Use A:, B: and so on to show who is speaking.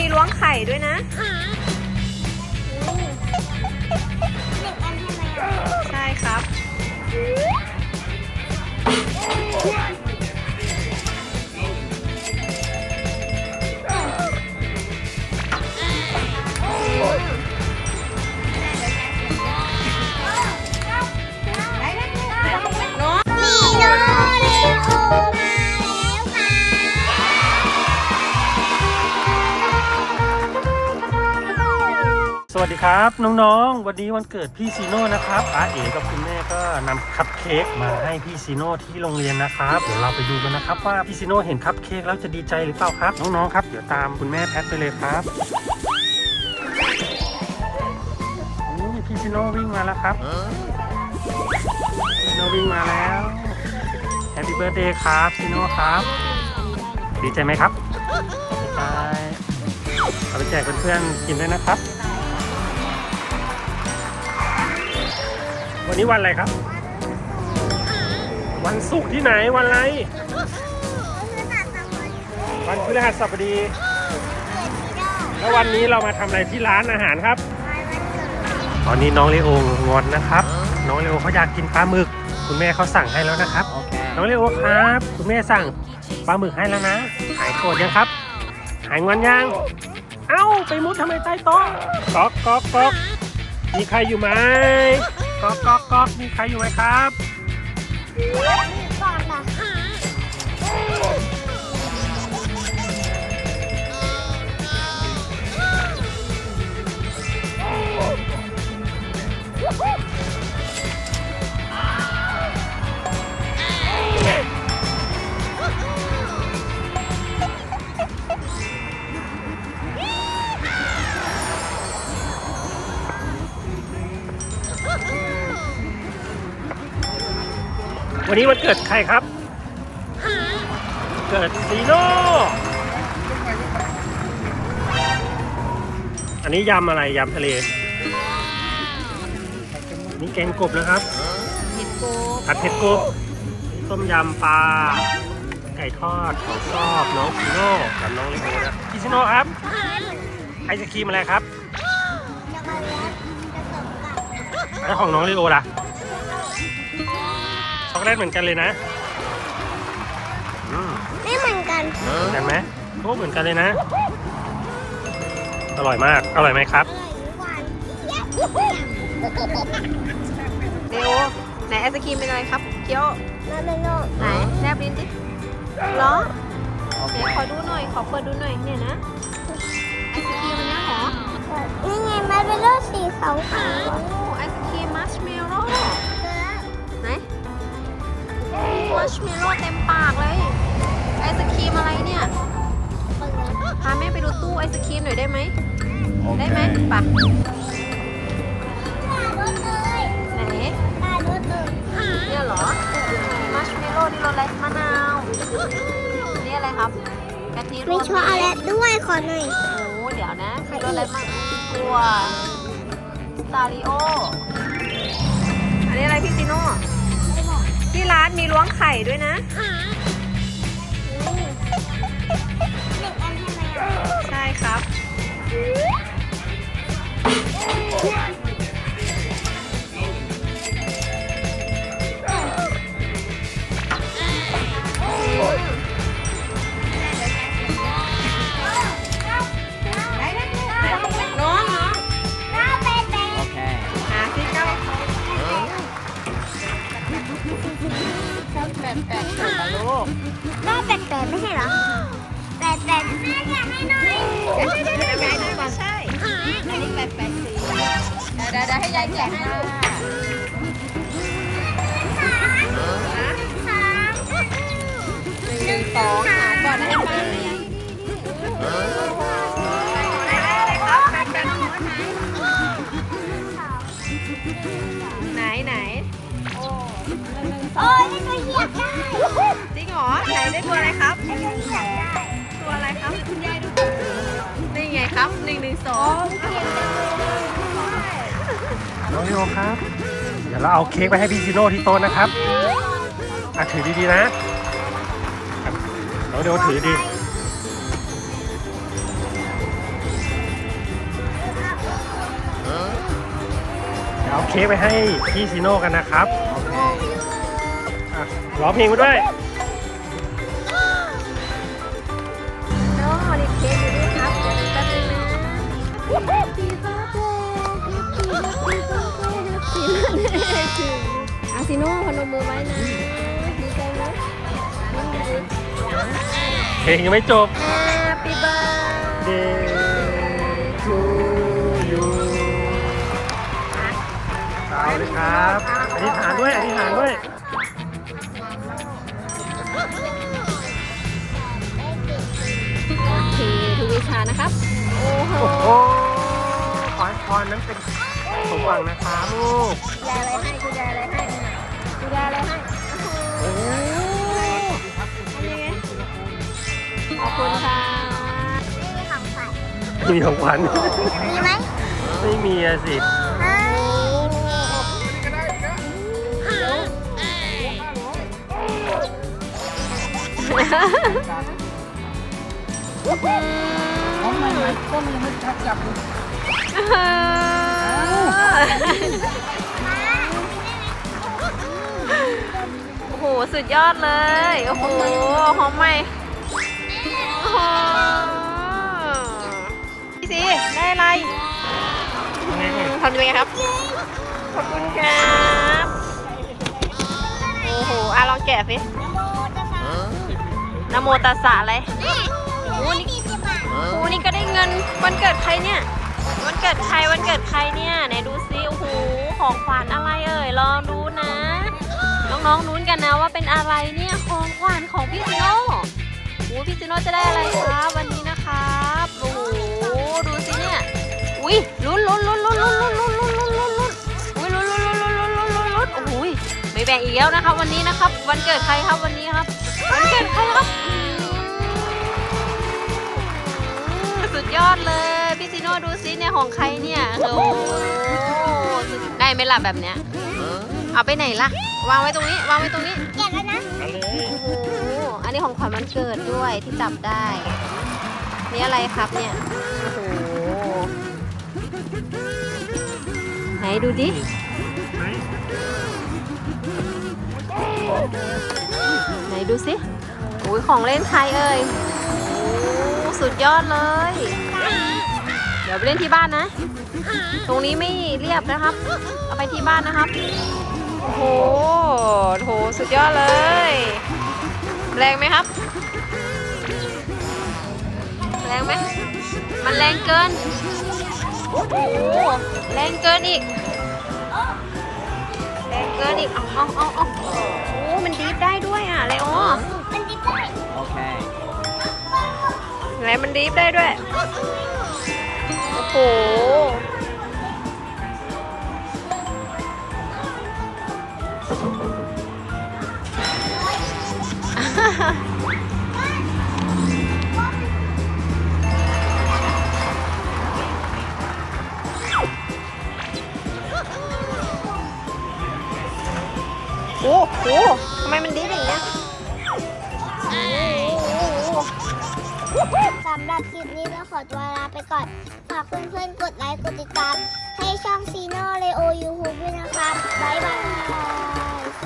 A: มีล้วงไข่ด้วยนะ
B: วั
C: สดีครับ น้องๆ วันนี้วันเกิดพี่ซีโน่นะครับอาเอ๋กับคุณแม่ก็นำคัพเค้กมาให้พี่ซีโน่ที่โรงเรียนนะครับเดี๋ยวเราไปดูกันนะครับว่าพี่ซีโน่เห็นคัพเค้กแล้วจะดีใจหรือเปล่าครับ น้องๆครับเดี๋ยวตามคุณแม่แพทไปเลยครับนี่พี่ซีโน่วิ่งมาแล้วครับซีโน่วิ่งมาแล้วแฮปปี้เบิร์ดเดย์ครับซีโน่ครับ ดีใจไหมครับดีใจเอาไปแจกเพื่อนๆกินด้วยนะครับ วันนี้วันอะไรครับ วันศุกร์ที่ไหนวันอะไร วันพฤหัสบดี แล้ววันนี้เรามาทำอะไรที่ร้านอาหารครับ ตอนนี้น้องเลโองอนนะครับ น้องเลโอเขาอยากกินปลาหมึก คุณแม่เขาสั่งให้แล้วนะครับ น้องเลโอครับ คุณแม่สั่งปลาหมึกให้แล้วนะ หายโกรธยังครับ หายงอนยัง เอ้าไปมุดทำไมใต้โต๊ะก๊อกก๊อกก๊อกมีใครอยู่ไหม ก๊อกก๊อกก๊อกมีใครอยู่ไหมครับ
B: ก่อนล่ะ
C: วันนี้วันเกิดใครครับ เกิดซีโน่อันนี้ยำอะไรยำทะเล นี่แกงกบนะครับ
A: เห็ดโก
C: ผัดเผ็ดกบต้มยำปลา ไก่ทอดของชอบน้องซีโน่กับน้องเลโอนะพี่ซีโน่ครับ ไอศครีมอะไรครับ
B: แล้วก็แล้วผสมกับ
C: แล้วของน้องเลโอล่ะช็ อกโกแลตเหมือนกันเลยนะอืม
B: ไม่เหมือนกัน
C: เหมือนกันไหมโอ้เหมือนกันเลยนะ อร่อยมาก อร่อยไหมครับ
B: อร่อยทุกวัน
A: เลโอไหนไอศครีมเป็นอะไรครับเคี้ยว
B: มาเป็นโลก
A: ไหนแนบลิ้นดิเหรอเดี๋ยวขอดูหน่อย ขอเปิดดูหน่อยเนี่ยนะไอศครีมอันเนี้ยเหรอ
B: นี่ไงมาเป็นโลกสีขาวข
A: มัชเมลโล่เต็มปากเลย ไอศครีมอะไรเนี่ย พาแม่ไปดูตู้ไอศครีมหน่อยได้ไหม ได้ไหมปะ
B: ตารถเลย
A: ไหน
B: ตารถเลย
A: เนี่ยเหรอ มัชเมลโล่นี่รสอะไรมะนาว นี่อะไรครับกะทิร
B: มี
A: ส
B: ช็อกโกแลตด้วยขอหน่อย
A: โอ้เดี๋ยวนะมีรสอะไรบ้างตัวสตาริโอ อันนี้อะไรพี่ซิโน่ ที่ร้านมีล้วงไข่ด้วยนะ
B: เด็กอันทำไมอะ
A: ใช่ครับน้
B: แป
A: ดแปดแปดลูก
B: น้าแปดแปดไม่ใช่เหรอแปดแปดแม่อยากให้หน่อย
A: เดี๋ยวเดี๋ยวเดี๋ยวเดี๋ยวเดี๋ยวไม่ใช่อันนี้แปดแปดสี่เดี๋ยวเดี๋ยวให้ยายแกะให้ลูกหนึ่งสองหาก่อนให้ป้าให้ยายไห
B: โอ้ยนี่ตัวเหยียได้
A: จริงเหรอไหนได้ตัวอะไรครับ
B: ได้ตัวเหยียได้
A: ตัวอะไรครับคุณยายดูนี่ไงครับหนึ่งหนึ่งสอง
C: น้องโยครับ เดี๋ยวเราเอาเค้กไปให้พี่ซิโน่ที่โต๊ะนะครับอ่ถือดีๆนะเราเดี๋ยวถือดีเอาเค้กไปให้พี่ซิโน่กันนะครับ ร้องเพลงไปด้วย
A: โอ้รีบเค้กอยู่ด้วยครับแป๊บนึงนะ Happy birthday Happy birthday Happy birthday to you อาซิโน่พนมมือไว้นะดีใจไหมยิ้มดี
C: เพลงยังไม่จบ
A: Happy birthday
C: Day to you เอาเลยครับ อธิษฐานด้วย อธิษฐานด้วย
A: นะครับ โอ้โห
C: โอ้โหขอให้พรนั้นเป็นสมหวังนะครับลูก
A: คุณยายอะไรให้คุณยายอะไรให้คุณยายอะไรให้โอ้โหนี่ไงขอบคุณค่ะ
B: ไม่มีของขวัญ
C: มีของขวัญ
B: มีไหม
C: ไม่มีอะสิ
B: เฮ้ย
D: ของใหม่ๆก็มีไม่ทักจับดู
A: โอ้โห สุดยอดเลย โอ้โห หอมใหม่โอ้โหพี่ซีได้อะไรทำยังไงครับ ขอบคุณครับ โอ้โห อะลองแกะสินะโมตัสสะอะไร
B: โอ้นี่
A: โอ้นี่ก็ได้เงินวันเกิดใครเนี่ยวันเกิดใครวันเกิดใครเนี่ยไหนดูซิโอ้โหของขวัญอะไรเอ่ยลองดูนะ น้องๆลุ้นกันนะว่าเป็นอะไรเนี่ยของขวัญของพี่ซิโน่โอ้พี่ซิโน่จะได้อะไรครับวันนี้นะครับโอ้โหดูสิเนี่ยอุ้ยลุ้นลุ้นลุ้นลุ้นลุ้นลุ้นลุ้นลุ้นลุ้นลุ้นอุ้ยลุ้นลุ้นลุ้นลุ้นลุ้นลุ้นลุ้นลุ้นโอ้โหไม่แบ่งอีกแล้วนะครับวันนี้นะครับ วันเกิดใครครับวันนี้ครับวันเกิดใครครับ อืมสุดยอดเลย พี่ซิโน่ดูซิเนี่ยของใครเนี่ยโอ้โหได้ไหมล่ะแบบเนี้ยเอาไปไหนล่ะ วางไว้ตรงนี้ วางไว้ตรงนี้
B: แกะแล้วนะ
C: เอาเลย
A: โอ้โหอันนี้ของขวัญวันเกิดด้วยที่จับได้ นี่อะไรครับเนี่ยโอ้โหไหนดูดิ
C: ไหน
A: ไหนดูสิโอ้ยของเล่นใครเอ่ยโอ้สุดยอดเลยเดี๋ยวไปเล่นที่บ้านนะ ตรงนี้ไม่เรียบนะครับ เอาไปที่บ้านนะครับ โอ้โหโหสุดยอดเลย แรงไหมครับ แรงไหมมันแรงเกิน โอ้โห แรงเกินอีก แรงเกินอีก เอาเอาเอาเอาโอ้มันดีฟได้ด้วยอะเลโอ
B: มันดิบได้
D: โอเค
A: ไหนมันดีฟได้ด้วย โอ้โห โอ้โหทำไมมันดีฟอย่างเงี้ย
B: สำหรับคลิปนี้เราขอตัวลาไปก่อน ฝากเพื่อนๆ กดไลค์ กดติดตาม ให้ช่องซีโนเลโอยูทูบด้วยนะครับบ๊ายบาย